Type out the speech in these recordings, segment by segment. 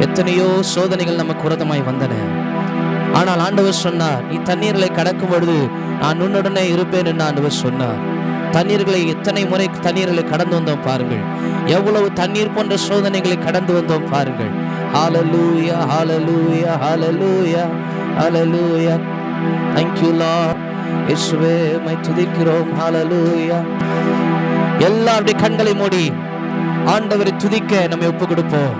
எத்தனையோ சோதனைகள் நமக்கு உரதமாய் வந்தன. ஆனால் ஆண்டவர் சொன்னார் நீ தண்ணீர்களை கடக்கும் பொழுது நான் உன்னுடனே இருப்பேன் என்று ஆண்டவர் சொன்னார். தண்ணீர்களை எத்தனை முறை தண்ணீர்களை கடந்து வந்தோம் பாருங்கள். எவ்வளவு தண்ணீர் போன்ற சோதனைகளை கடந்து வந்தோம் பாருங்கள். Hallelujah hallelujah hallelujah hallelujah thank you இயேசுவே மை துதிக்கிறோம். ஹாலலூயா எல்லாருடைய கண்களை மூடி ஆண்டவரை துதிக்க நம்மை ஒப்பு கொடுப்போம்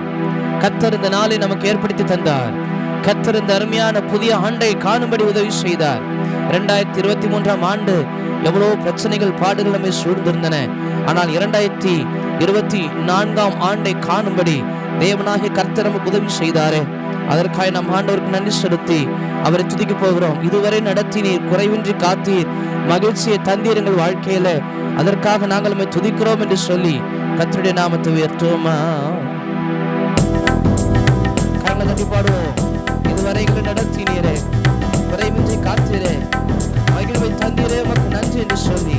கத்தர் இந்த நாளை நமக்கு ஏற்படுத்தி தந்தார். கத்தர் இந்த அருமையான புதிய ஆண்டை காணும்படி உதவி செய்தார். இரண்டாயிரத்தி இருபத்தி மூன்றாம் ஆண்டு எவ்வளவு பிரச்சனைகள் பாடுகள் நம்மை சூழ்ந்திருந்தன. ஆனால் இரண்டாயிரத்தி இருபத்தி நான்காம் ஆண்டை காணும்படி தேவனாகிய கர்த்தர் நமக்கு உதவி செய்தாரே. அதற்காக நம் ஆண்டவருக்கு நன்றி செலுத்தி அவரை துதிக்க போகிறோம். இதுவரை நடத்தினீர் குறைவின்றி காத்தீர் மகிழ்ச்சியை தந்தீர் எங்கள் வாழ்க்கையில. அதற்காக நாங்கள் நம்மை துதிக்கிறோம் என்று சொல்லி கத்தருடைய நாமத்தை உயர்த்துவோமா? கரங்களை தட்டி பாடுவோம். வரைக்கும் நடத்தினீரே. குறைவின்றி காத்தீரே. மகிழ்வை தந்தீரே உமக்கு நன்றி என்று சொல்லி.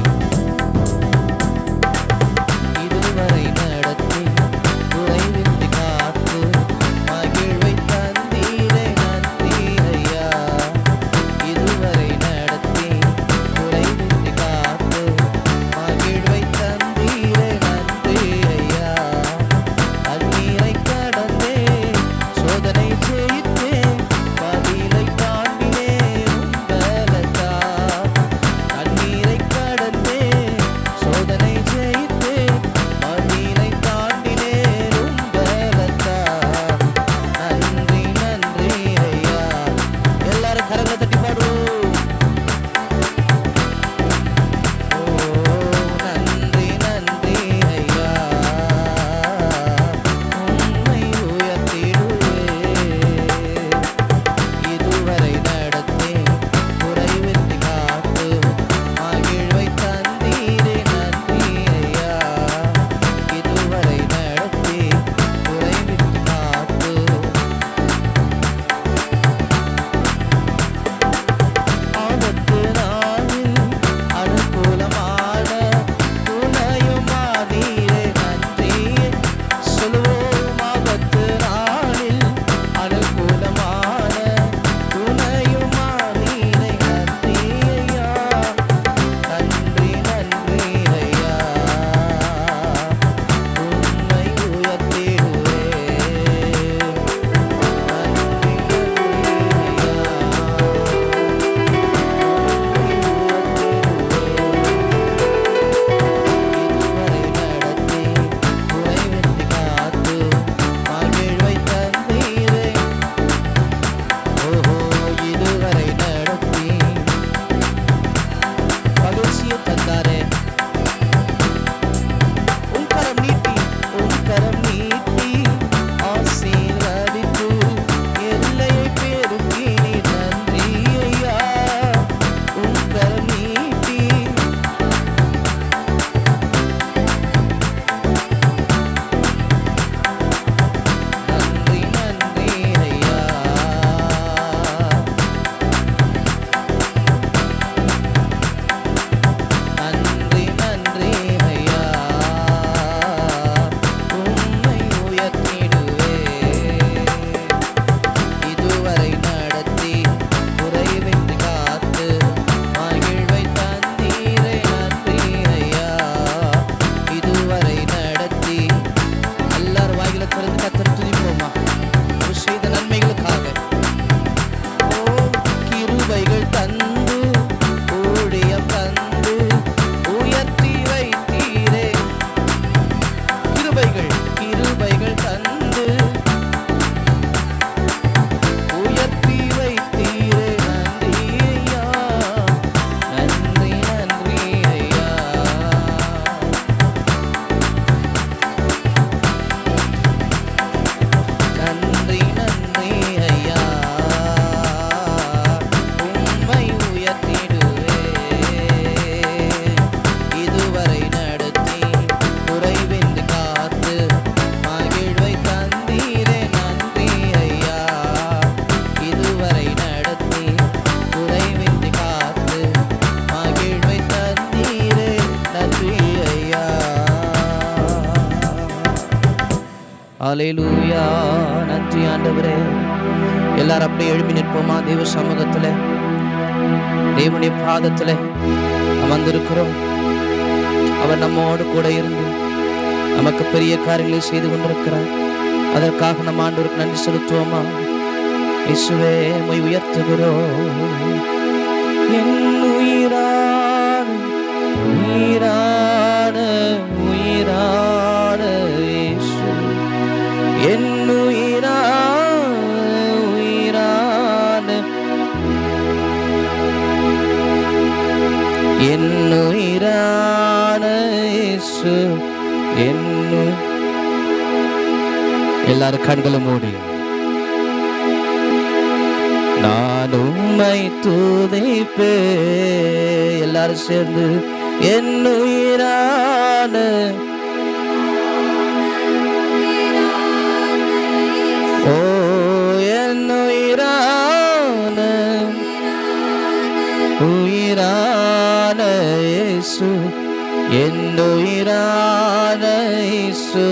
அலையிலூயா நன்றி ஆண்டவரே. எல்லாரும் அப்படியே எழுப்பி நிற்போமா? தெய்வ சமூகத்தில். தேவனுடைய பாதத்தில் அமர்ந்திருக்கிறோம் அவர் நம்மோடு கூட இருந்து நமக்கு பெரிய காரியங்களை செய்து கொண்டிருக்கிறார். அதற்காக நம்ம ஆண்டவருக்கு நன்றி செலுத்துவோமா? இசுவே உம்மை உயர்த்துகிறோம் என் உயிரான உயிரா இயேசு என்ன. எல்லாரும் கண்களை மூடி. நான் உம்மை துதிப்பே எல்லாரும் சேர்ந்து என்னுயிரான ஓ என்னுயிரான உயிரான இயேசு. என் உயிரான இயேசு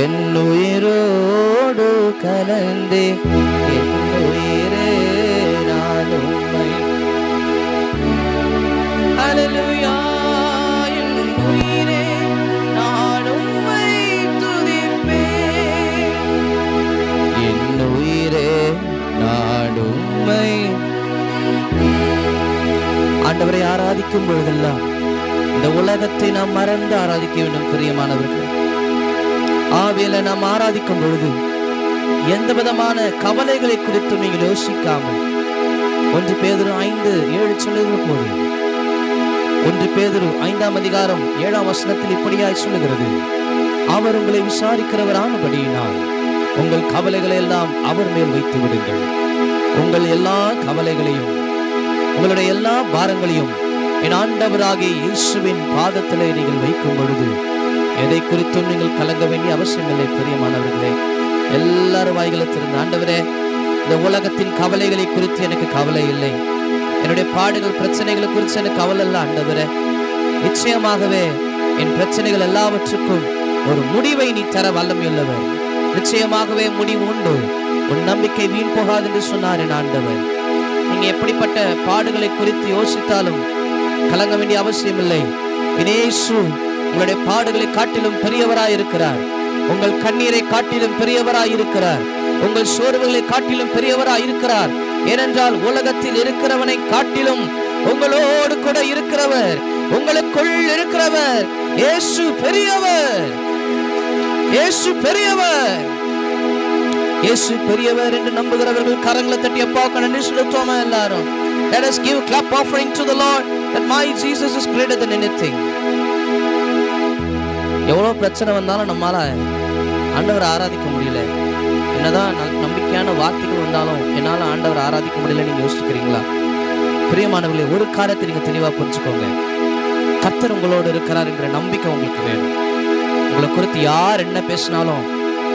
என் உயிரோடு கலந்தே நான் உம்மை Hallelujah, என் நான் துதிப்பேன். நான் ஆண்டவரை ஆராதிக்கும் பொழுதெல்லாம் இந்த உலகத்தை நாம் மறந்து ஆராதிக்க வேண்டும் பிரியமானவர்கள். ஆவியில நாம் ஆராதிக்கும் பொழுது எந்த விதமான கவலைகளை குறித்து நீங்கள் யோசிக்காமல் ஒன்று பேதரும் ஐந்து ஏழு சொல்லுகிற போது ஒன்று பேதரு ஐந்தாம் அதிகாரம் ஏழாம் வசனத்தில் இப்படியாய் சொல்லுகிறது. அவர் உங்களை விசாரிக்கிறவரானபடியினால் உங்கள் கவலைகளை எல்லாம் அவர் மேல் வைத்து விடுங்கள். உங்கள் எல்லா கவலைகளையும் உங்களுடைய எல்லா பாரங்களையும் என் ஆண்டவராகிய இயேசுவின் பாதத்திலே நீங்கள் வைக்கும் பொழுது எதை குறித்தும் நீங்கள் கலங்க வேண்டிய அவசியமில்லை பிரியமானவர்களே எல்லாரும் வாய்களை திறந்த ஆண்டவரே இந்த உலகத்தின் கவலைகளை குறித்து எனக்கு கவலை இல்லை. என்னுடைய பாடுகள் பிரச்சனைகளை குறித்து எனக்கு கவலை இல்லை ஆண்டவரே. நிச்சயமாகவே என் பிரச்சனைகள் எல்லாவற்றுக்கும் ஒரு முடிவை நீ தர வல்லமையுள்ளவர். நிச்சயமாகவே முடிவு உண்டு. உன் நம்பிக்கை வீண் போகாது என்று சொன்னார் என் ஆண்டவர். நீங்க எப்படிப்பட்ட பாடுகளை குறித்து யோசித்தாலும் கலங்க வேண்டிய அவசியம் இல்லை இனேசு உங்களுடைய பாடுகளை காட்டிலும் பெரியவராய் இருக்கிறார். உங்கள் கண்ணீரை காட்டிலும் பெரியவராய் இருக்கிறார். உங்கள் சோர்வுகளை காட்டிலும் பெரியவராய் இருக்கிறார். ஏனென்றால் உலகத்தில் இருக்கிறவனை காட்டிலும் உங்களோடு கூட இருக்கிறவர் உங்களுக்குள் இருக்கிறவர். இயேசு பெரியவர். இயேசு பெரியவர். இயேசு பெரியவர் என்று நம்புகிறவர்கள் கரங்களை தட்டி அப்பா நன்றி செலுத்துவோமா எல்லாரும்? Let us give clap offering to the Lord. That my Jesus is greater than anything. எவ்வளோ பிரச்சனை வந்தாலும் நம்மால ஆண்டவரை ஆராதிக்க முடியல. என்னதான் நம்பிக்கையான வார்த்தைகள் வந்தாலும் என்னால் ஆண்டவரை ஆராதிக்க முடியல நீங்கள் யோசிச்சுக்கிறீங்களா? பிரியமானவர்களே ஒரு காரியத்தை நீங்கள் தெளிவாக புரிஞ்சுக்கோங்க. கத்தர் உங்களோடு இருக்கிறார் என்கிற நம்பிக்கை உங்களுக்கு வேணும். உங்களை குறித்து யார் என்ன பேசினாலும்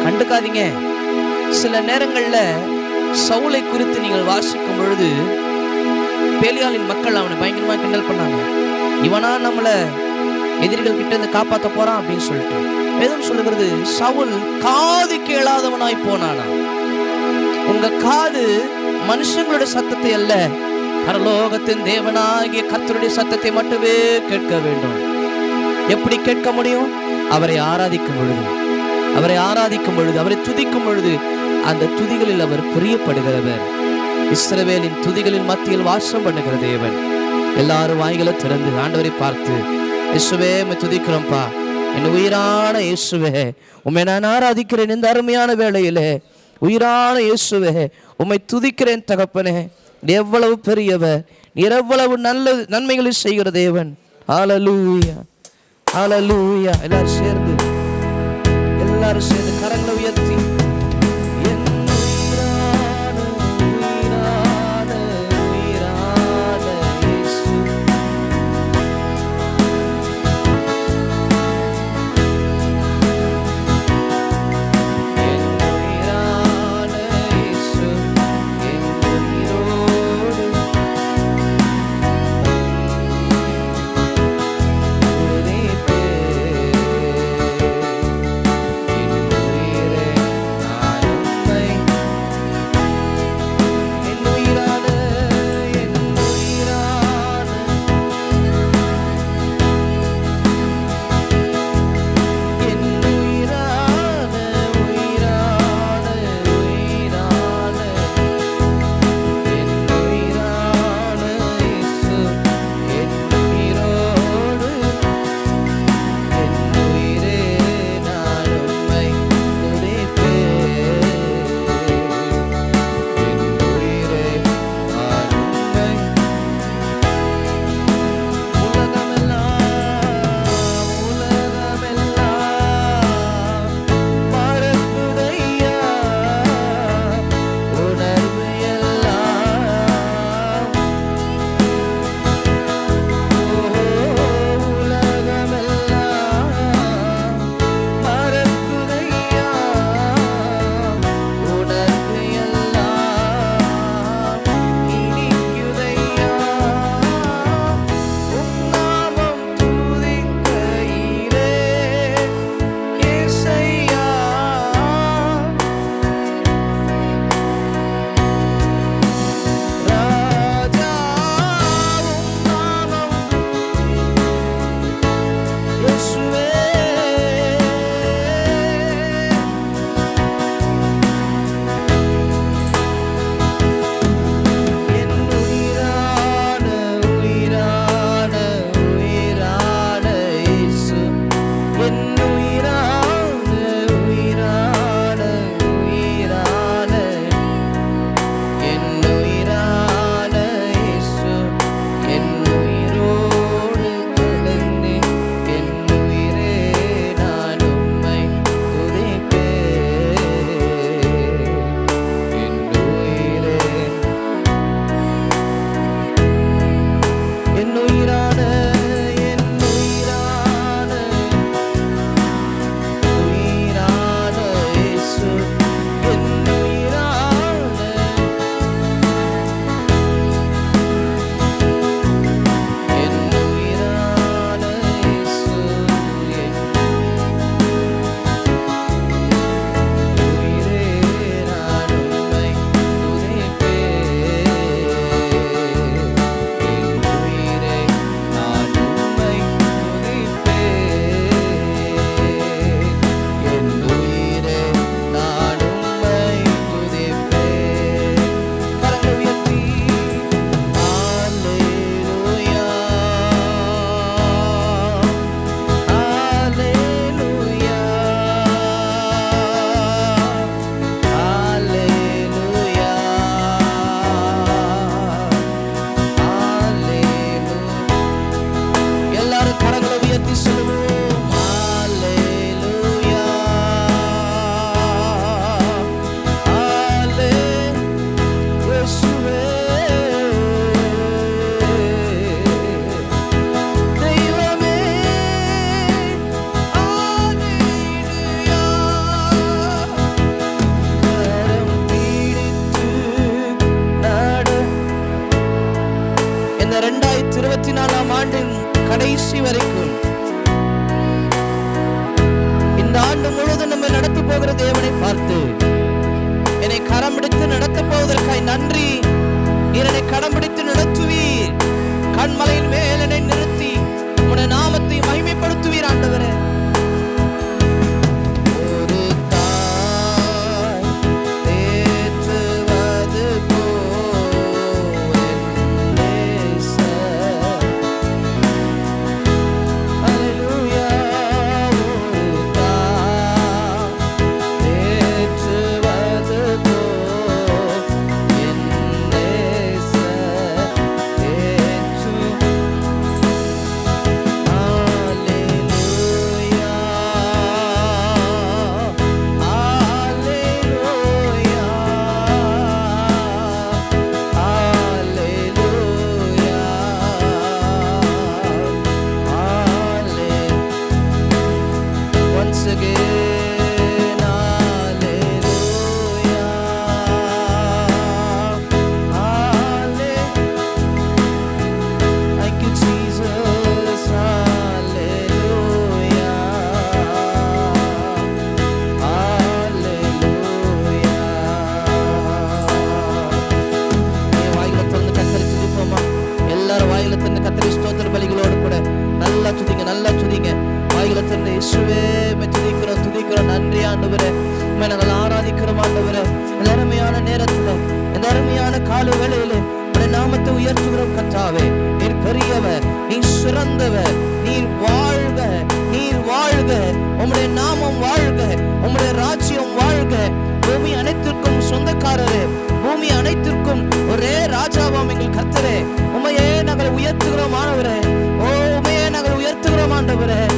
கண்டுக்காதீங்க. சில நேரங்களில் சவுலை குறித்து நீங்கள் வாசிக்கும் பொழுது பேலியாளின் மக்கள் அவனை பயங்கரமாக கிண்டல் பண்ணாங்க. இவனா நம்மளை எதிரிகள் கிட்ட இருந்து காப்பாற்ற போறான் அப்படின்னு சொல்லிட்டு. வேதம் சொல்லுகிறது சவுல் காது கேளாதவனாய் போனானா? உங்க காது மனுஷங்களோட சத்தத்தை அல்ல பரலோகத்தின் தேவனாகிய கர்த்தருடைய சத்தத்தை மட்டுமே கேட்க வேண்டும். எப்படி கேட்க முடியும்? அவரை ஆராதிக்கும் பொழுது. அவரை ஆராதிக்கும் பொழுது அவரை துதிக்கும் பொழுது அந்த துதிகளில் அவர் பிரியப்படுகிறவர். இஸ்ரவேலின் துதிகளின் மத்தியில் வாசம் பண்ணுகிற தேவன். எல்லாரும் வாய்களை திறந்து ஆண்டவரை பார்த்து இயேசுவே துதிக்கிறோம்ப்பா. என் உயிரான இயேசுவே உண்மை நான் ஆராதிக்கிறேன் இந்த அருமையான வேளையிலே. உயிரான இயேசுவே உம்மை துதிக்கிறேன் தகப்பனே. நீ எவ்வளவு பெரியவர் எவ்வளவு நல்ல நன்மைகளை செய்கிற தேவன். ஆலலூயா ஆலலூயா எல்லாரும் சேர்ந்து எல்லாரும் சேர்ந்து கரங்களை உயர்த்தி உயர்த்துகிறோம்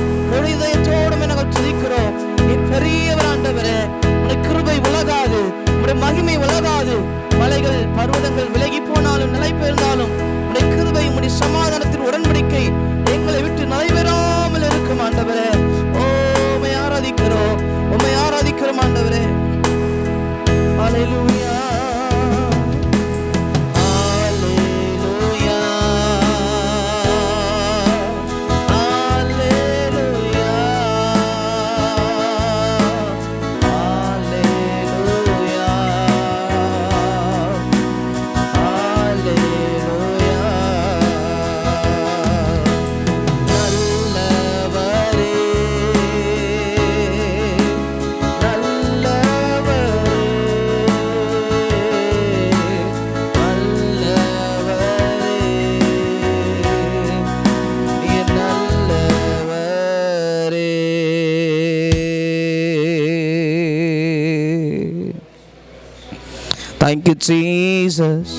ஜீசஸ்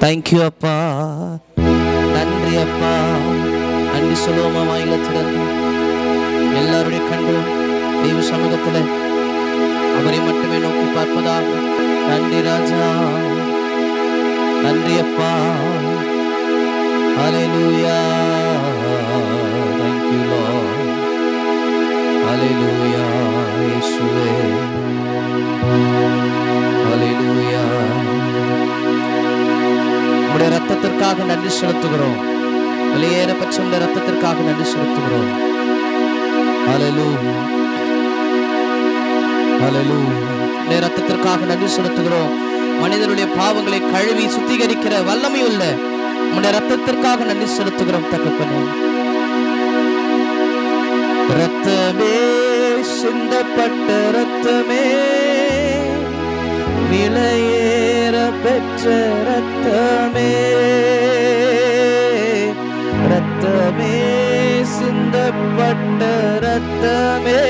தேங்க்யூ அப்பா நன்றி அப்பா நன்றி சொல்லுவோமா வாயில எல்லாருடைய கண்களும் தெய்வ சமூகத்தில் அவரை மட்டுமே நோக்கி பார்ப்பதாக. நன்றி ராஜா. நன்றி அப்பா. ஹalleluya thank you lord. ஹalleluya இயேசுவே. ரத்தத்திற்காக நன்றி செலுத்துகிறோம். வெளியேற பெற்ற ரத்தத்திற்காக நன்றி செலுத்துகிறோம். ரத்தத்திற்காக நன்றி செலுத்துகிறோம். மனிதனுடைய பாவங்களை கழுவி சுத்திகரிக்கிற வல்லமை உள்ள உன்னுடைய ரத்தத்திற்காக நன்றி செலுத்துகிறோம் தகப்பனே. ரத்தமே சிந்தப்பட்ட ரத்தமே விலையே விலையேற பெற்ற ரத்தமே ரத்தமே சிந்தப்பட்ட ரத்தமே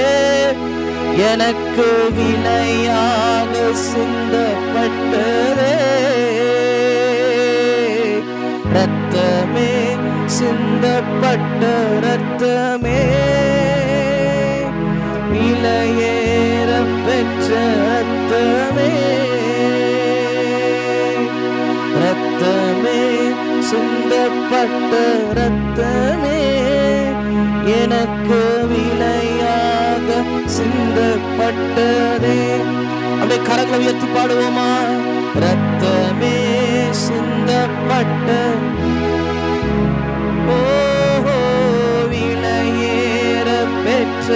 எனக்கு வினையாக சிந்தப்பட்டதே. ரத்தமே சிந்தப்பட்ட ரத்தமே கட்ட ரத்தனே எனக்கு விலையாக சிந்தப்பட்டதே. அப்படியே கரங்களை உயர்த்தி பாடுவோமா? ரத்தமே சிந்தப்பட்ட. ஓஹோ விலையேற பெற்ற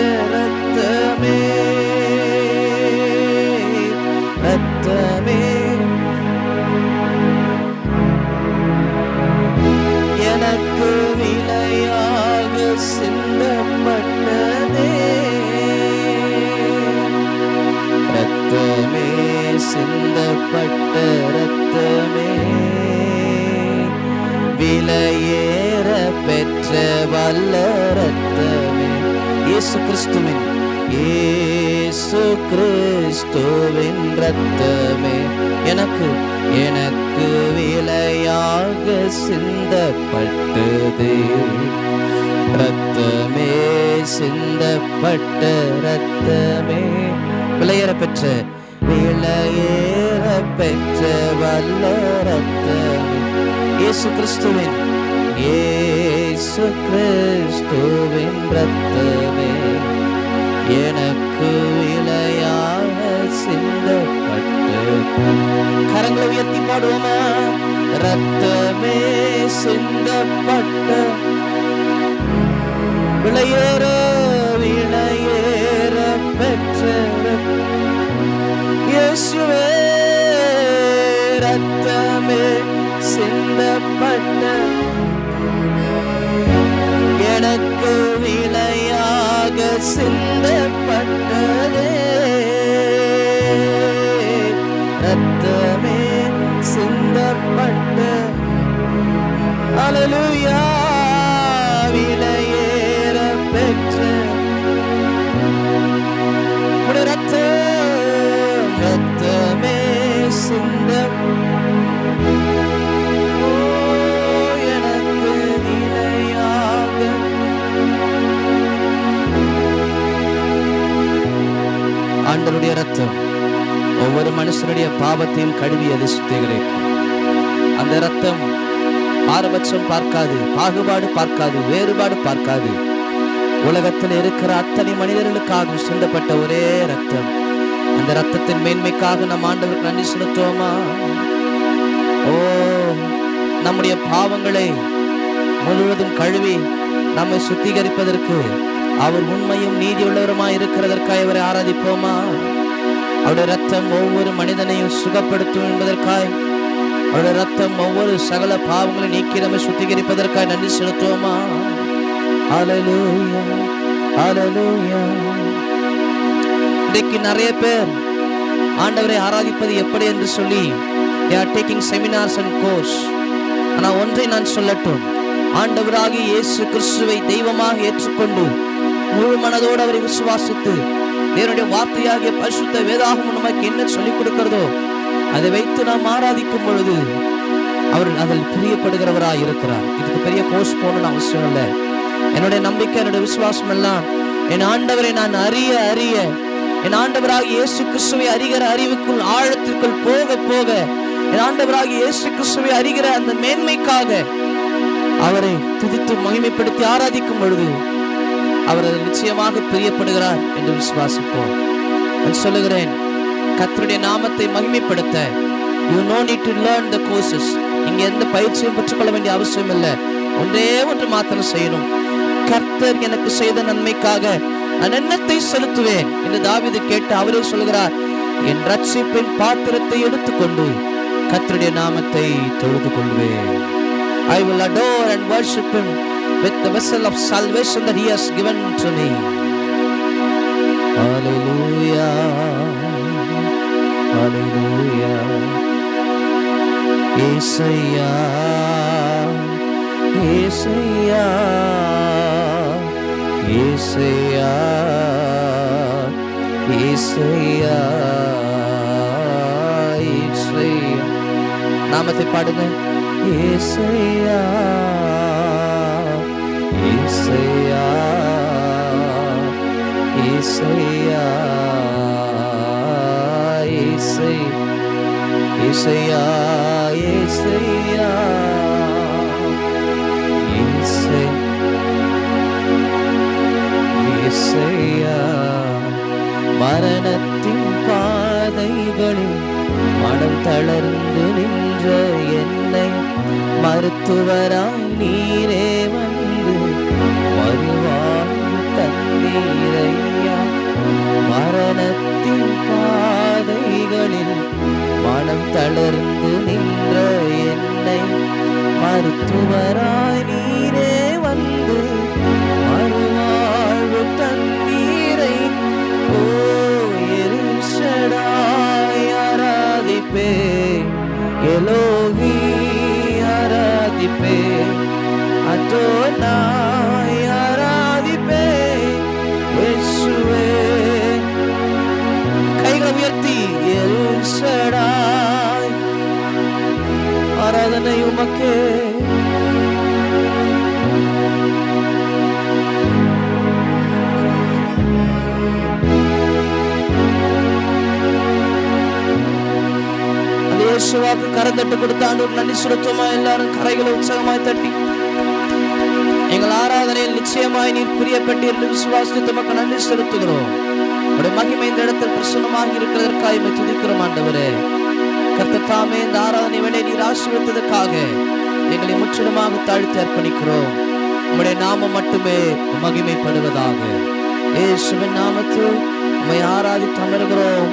கிறிஸ்துவின் ரத்தமே எனக்கு எனக்கு விலையாக சிந்தப்பட்டது. ரத்தமே சிந்தப்பட்ட ரத்தமே விலையேற பெற்ற விலையேற பெற்ற வல்ல ரத்தமே இயேசு கிறிஸ்துவின் இயேசு கிறிஸ்துவின் ரத்தமே என கரங்களை உயர்த்தி பாடுவோமா? ரத்தமே சிந்தப்பட்ட விளையேற விளையேற பெற்ற இயேசுவே ரத்தமே சிந்தப்பட்ட. எனக்கு விளையாக சிந்தப்பட்டதே. ஆண்டருடைய ரத்தம் ஒவ்வொரு மனுஷனுடைய பாவத்தையும் கழுவி அது சுத்திகரிக்கும் அந்த ரத்தம் பாரபட்சம் பார்க்காது பாகுபாடு பார்க்காது வேறுபாடு பார்க்காது. உலகத்தில் இருக்கிற அத்தனை மனிதர்களுக்காகவும் சிந்தப்பட்ட ஒரே ரத்தம். அந்த ரத்தத்தின் மேன்மைக்காக நம் ஆண்டவருக்கு நன்றி செலுத்துவோமா? ஓ நம்முடைய பாவங்களை முழுவதும் கழுவி நம்மை சுத்திகரிப்பதற்கு அவர் உண்மையும் நீதியுள்ளவருமாய் இருக்கிறதற்காய் அவரை ஆராதிப்போமா? அவருடைய ரத்தம் ஒவ்வொரு மனிதனையும் சுகப்படுத்தும் என்பதற்காய் அவருடைய ரத்தம் ஒவ்வொரு சகல பாவங்களை நீக்கி நம்மை சுத்திகரிப்பதற்காக நன்றி செலுத்துவோமா? இன்றைக்கு நிறைய பேர் ஆண்டவரை ஆராதிப்பது எப்படி என்று சொல்லி they are taking seminars and ஆனால் ஒன்றை நான் சொல்லட்டும். ஆண்டவராக இயேசு கிறிஸ்துவை தெய்வமாக ஏற்றுக்கொண்டு முழு மனதோடு அவரை விசுவாசித்து தேவனுடைய வார்த்தையாகிய பரிசுத்த வேதாகமம் நமக்கு என்ன சொல்லிக் கொடுக்கிறதோ அதை வைத்து நாம் ஆராதிக்கும் பொழுது அவர் அதில் பிரியப்படுகிறவராய் இருக்கிறார். இதுக்கு பெரிய கோர்ஸ் போகணும்னு அவசியம் இல்லை. என்னுடைய நம்பிக்கை என்னுடைய விசுவாசம் எல்லாம் என் ஆண்டவரை நான் அறிய அறிய என் ஆண்டவராக இயேசு கிறிஸ்துவை அறிகிற அறிவுக்குள் ஆழத்திற்குள் போக போக என் ஆண்டவராக இயேசு கிறிஸ்துவை அறிகிற அந்த மேன்மைக்காக அவரை துதித்து மகிமைப்படுத்தி ஆராதிக்கும் பொழுது அவர் நிச்சயமாக பிரியப்படுகிறார் என்று விசுவாசிப்போம். நான் சொல்லுகிறேன் கர்த்தருடைய நாமத்தை மகிமைப்படுத்த. You no need to learn the courses இங்க எந்த பயிற்சியும் பெற்றுக்கொள்ள வேண்டிய அவசியம் இல்லை. ஒன்றே ஒன்று மாத்திரம் செய்யணும். கர்த்தர் எனக்கு செய்த நன்மைக்காக நான் எண்ணத்தை செலுத்துவேன்? என்று தாவீது கேட்டு அவரே சொல்கிறார் என் ரட்சிப்பின் பாத்திரத்தை எடுத்துக்கொண்டு கர்த்தருடைய நாமத்தை தொழுது கொள்வேன். I will adore and worship him with the vessel of salvation that he has given to me. Hallelujah. Aleluia, Isaiá, Isaiá, Isaiá, Isaiá, Isso aí, isso aí, isso aí. இசை இசையா இசையா இசை. இசையா மரணத்தின் பாதைகளில் மனம் தளர்ந்து நின்ற என்னை மருத்துவராய் நீரேவன் யோசுவாக்கு கரை தட்டு கொடுத்த ஆண்டவர் நன்றி செலுத்துமா எல்லாரும் கரைகளை உற்சாகமாய் தட்டி. எங்கள் ஆராதனையில் நிச்சயமாய் நீர் பிரியப்பட்டீர் என்று விசுவாசித்து மக்கள் நன்றி செலுத்துகிறோம். உடைய மகிமை இந்த இடத்தில் பிரசன்னமாக இருக்கிறதற்காக இமை துதிக்கிறோம் ஆண்டவரே. கர்த்தர் தாமே இந்த ஆராதனை வேலை நீர் ஆசீர்வதித்ததற்காக எங்களை முற்றிலுமாக தாழ்த்தி அர்ப்பணிக்கிறோம். உங்களுடைய நாமம் மட்டுமே மகிமைப்படுவதாக. இயேசுவின் நாமத்தில் உண்மை ஆராதி அமர்கிறோம்.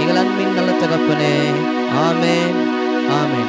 எங்கள் அன்பின் நல்ல தகப்பனே. ആമേൻ ആമേൻ